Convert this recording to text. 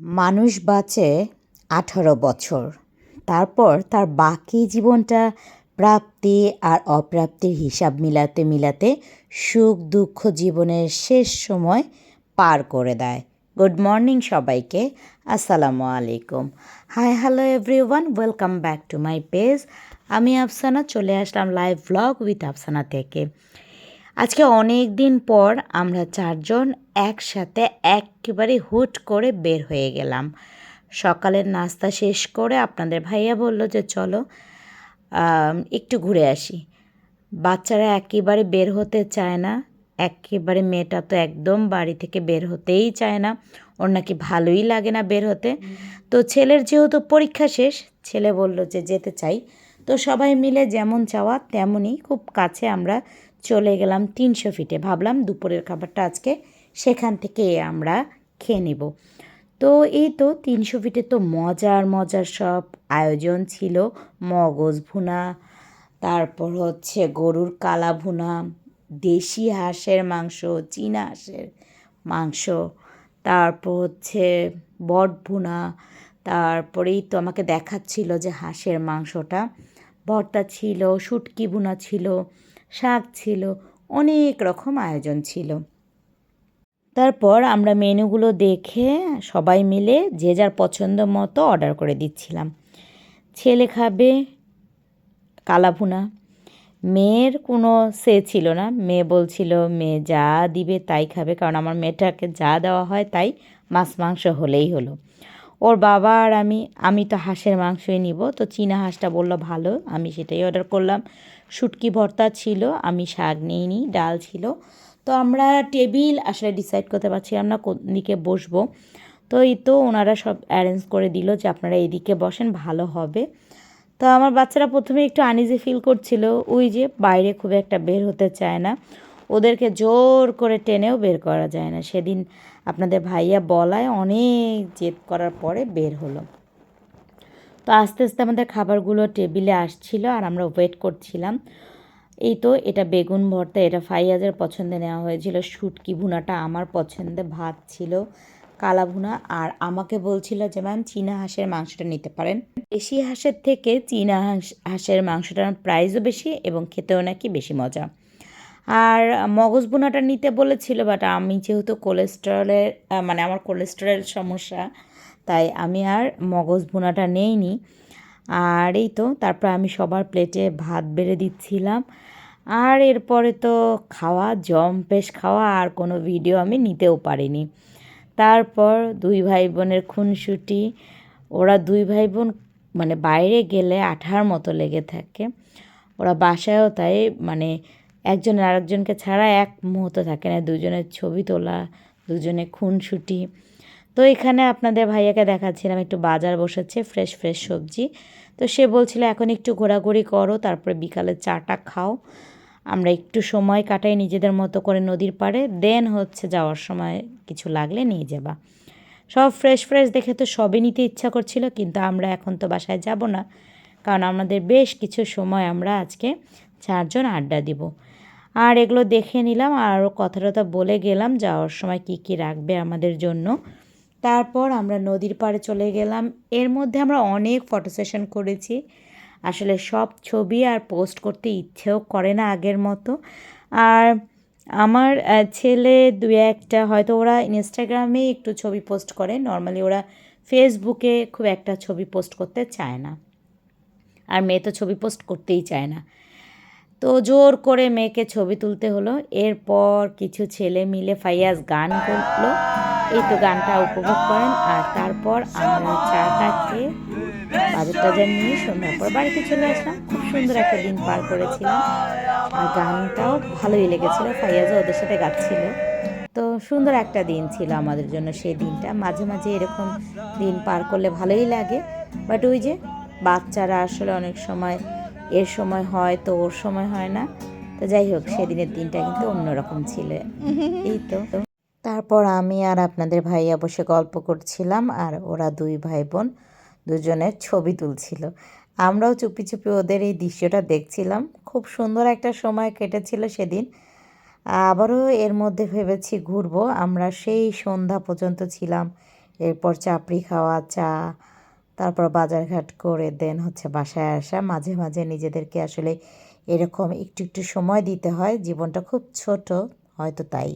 মানুষ বাঁচে আঠারো বছর। তারপর তার বাকি জীবনটা প্রাপ্তি আর অপ্রাপ্তির হিসাব মিলাতে মিলাতে সুখ, দুঃখ জীবনের শেষ সময় পার করে দেয়। গুড মর্নিং সবাইকে, আসসালামু আলাইকুম। Hi, hello everyone, welcome back to my page. আমি আফসানা, চলে আসলাম লাইভ ব্লগ উইথ আফসানা থেকে। আজকে অনেক দিন পর আমরা চারজন একসাথে একেবারে হুট করে বের হয়ে গেলাম। সকালের নাস্তা শেষ করে আপনাদের ভাইয়া বলল যে, চলো একটু ঘুরে আসি। বাচ্চারা একেবারে বের হতে চায় না। একেবারে মেয়েটা তো একদম বাড়ি থেকে বের হতেই চায় না। ওর নাকি ভালোই লাগে না বের হতে। তো ছেলের যেহেতু পরীক্ষা শেষ, ছেলে বলল যে, যেতে চাই। তো সবাই মিলে যেমন চাওয়া তেমনই খুব কাছে আমরা চলে গেলাম তিনশো ফিটে। ভাবলাম দুপুরের খাবারটা আজকে সেখান থেকে আমরা খেয়ে নেব। তো এই তো তিনশো ফিটে তো মজার মজার সব আয়োজন ছিল। মগজ ভুনা, তারপর হচ্ছে গরুর কালা ভুনা, দেশি হাঁসের মাংস, চীনা হাঁসের মাংস, তারপর হচ্ছে বট ভুনা তারপরেই তো আমাকে দেখাচ্ছিল যে হাঁসের মাংসটা। ভর্তা ছিল, শুটকি ভুনা ছিল শাক ছিল, অনেক রকম আয়োজন ছিল। তারপর আমরা মেনুগুলো দেখে সবাই মিলে যে যার পছন্দ মতো অর্ডার করে দিচ্ছিলাম। ছেলে খাবে কালাভুনা। মেয়ের কোনো সে ছিল না। মেয়ে বলছিল, মেয়ে যা দিবে তাই খাবে। কারণ আমার মেয়েটাকে যা দেওয়া হয় তাই মাছ মাংস হলেই হলো। ওর বাবা আর আমি আমি তো হাঁসের মাংসই নিব। তো চীনা হাঁসটা বলল, ভালো, আমি সেটাই অর্ডার করলাম। শুটকি ভর্তা ছিল, আমি শাক নিইনি, ডাল ছিল। তো আমরা টেবিল আসলে ডিসাইড করতে পারছিলাম না কোন দিকে বসবো। তো এই তো ওনারা সব অ্যারেঞ্জ করে দিল যে আপনারা এদিকে বসেন, ভালো হবে। তো আমার বাচ্চারা প্রথমে একটু আনইজি ফিল করছিল, ওই যে বাইরে খুব একটা বের হতে চায় না। ওদেরকে জোর করে টেনেও বের করা যায় না। সেদিন আপনাদের ভাইয়া বলায় অনেক জেদ করার পরে বের হলো। তো আস্তে আস্তে আমাদের খাবারগুলো টেবিলে আসছিল আর আমরা ওয়েট করছিলাম। এই তো এটা বেগুন ভর্তা, এটা ফাইয়াজের পছন্দে নেওয়া হয়েছিল। শুটকি ভুনাটা আমার পছন্দে ভাত ছিল, কালা ভুনা। আর আমাকে বলছিল যে, ম্যাম, চীনা হাঁসের মাংসটা নিতে পারেন। দেশি হাঁসের থেকে চীনা হাঁস, হাঁসের মাংসটার প্রাইসও বেশি এবং খেতেও নাকি বেশি মজা। আর মগজ বোনাটা নিতে বলেছিল বাট আমি যেহেতু কোলেস্টেরলের মানে আমার কোলেস্টেরল সমস্যা, তাই আমি আর মগজ বোনাটা নেইনি। আর এই তো, তারপর আমি সবার প্লেটে ভাত বেড়ে দিচ্ছিলাম। আর এরপরে তো খাওয়া জম্পেশ খাওয়া, আর কোনো ভিডিও আমি নিতেও পারিনি। তারপর দুই ভাই বোনের খুনসুটি, ওরা দুই ভাই বোন মানে বাইরে গেলে আঠার মতো লেগে থাকে। ওরা বাসায়ও তাই মানে একজন আরেকজনকে ছাড়া এক মুহূর্ত থাকে না, দুজনের ছবি তোলা, দুজনে খুনসুটি। তো এখানে আপনাদের ভাইয়াকে দেখাচ্ছিলাম, একটু বাজার বসেছে ফ্রেশ ফ্রেশ সবজি। তো সে বলছিল, এখন একটু ঘোরাঘুরি করো, তারপরে বিকালে চাটা খাও। আমরা একটু সময় কাটাই নিজেদের মতো করে নদীর পাড়ে দেন হচ্ছে যাওয়ার সময় কিছু লাগলে নিয়ে যাবা। সব ফ্রেশ ফ্রেশ দেখে তো সবই নিতে ইচ্ছা করছিল, কিন্তু আমরা এখন তো বাসায় যাব না। কারণ আমাদের বেশ কিছু সময় আমরা আজকে চারজন আড্ডা দিব। আর এগুলো দেখে নিলাম আর কথা টথা বলে গেলাম, যাওয়ার সময় কি কি রাখবে আমাদের জন্য। তারপর আমরা নদীর পাড়ে চলে গেলাম। এর মধ্যে আমরা অনেক ফটো সেশন করেছি। আসলে সব ছবি আর পোস্ট করতে ইচ্ছেও করে না আগের মতো। আর আমার ছেলে দু একটা, হয়তো ওরা ইনস্টাগ্রামে একটু ছবি পোস্ট করে। নর্মালি ওরা ফেসবুকে খুব একটা ছবি পোস্ট করতে চায় না। আর মেয়ে তো ছবি পোস্ট করতেই চায় না। তো জোর করে মেয়েকে ছবি তুলতে হলো। এরপর কিছু ছেলে মিলে ফাইয়াজ গান করল। এই তো গানটা উপভোগ করেন। আর তারপর আমরা চাটা খেয়ে বাজার টাজার নিয়ে সন্ধ্যার পর বাড়িতে চলে আসলাম। খুব সুন্দর একটা দিন পার করেছিলাম। আর গানটাও ভালোই লেগেছিল। ফাইয়াজও ওদের সাথে গাচ্ছিল। তো সুন্দর একটা দিন ছিল আমাদের জন্য সেই দিনটা। মাঝে মাঝে এরকম দিন পার করলে ভালোই লাগে। বাট ওই যে বাচ্চারা আসলে অনেক সময় এর সময় হয়, তো ওর সময় হয় না। তো যাই হোক, সেদিনের দিনটা কিন্তু অন্যরকম ছিল। এই তো। তারপর আমি আর আপনাদের ভাইয়া বসে গল্প করছিলাম, আর ওরা দুই ভাই বোন দুজনের ছবি তুলছিল। আমরাও চুপি চুপি ওদের এই দৃশ্যটা দেখছিলাম। খুব সুন্দর একটা সময় কেটেছিল সেদিন। আবারও এর মধ্যে ভেবেছি ঘুরবো। আমরা সেই সন্ধ্যা পর্যন্ত ছিলাম। এরপর চাপড়ি খাওয়া, চা তারপর বাজারঘাট করে দেন হচ্ছে বাসায় আসা। মাঝে মাঝে নিজেদেরকে আসলে এরকম একটু একটু সময় দিতে হয়। জীবনটা খুব ছোট, হয়তো তাই।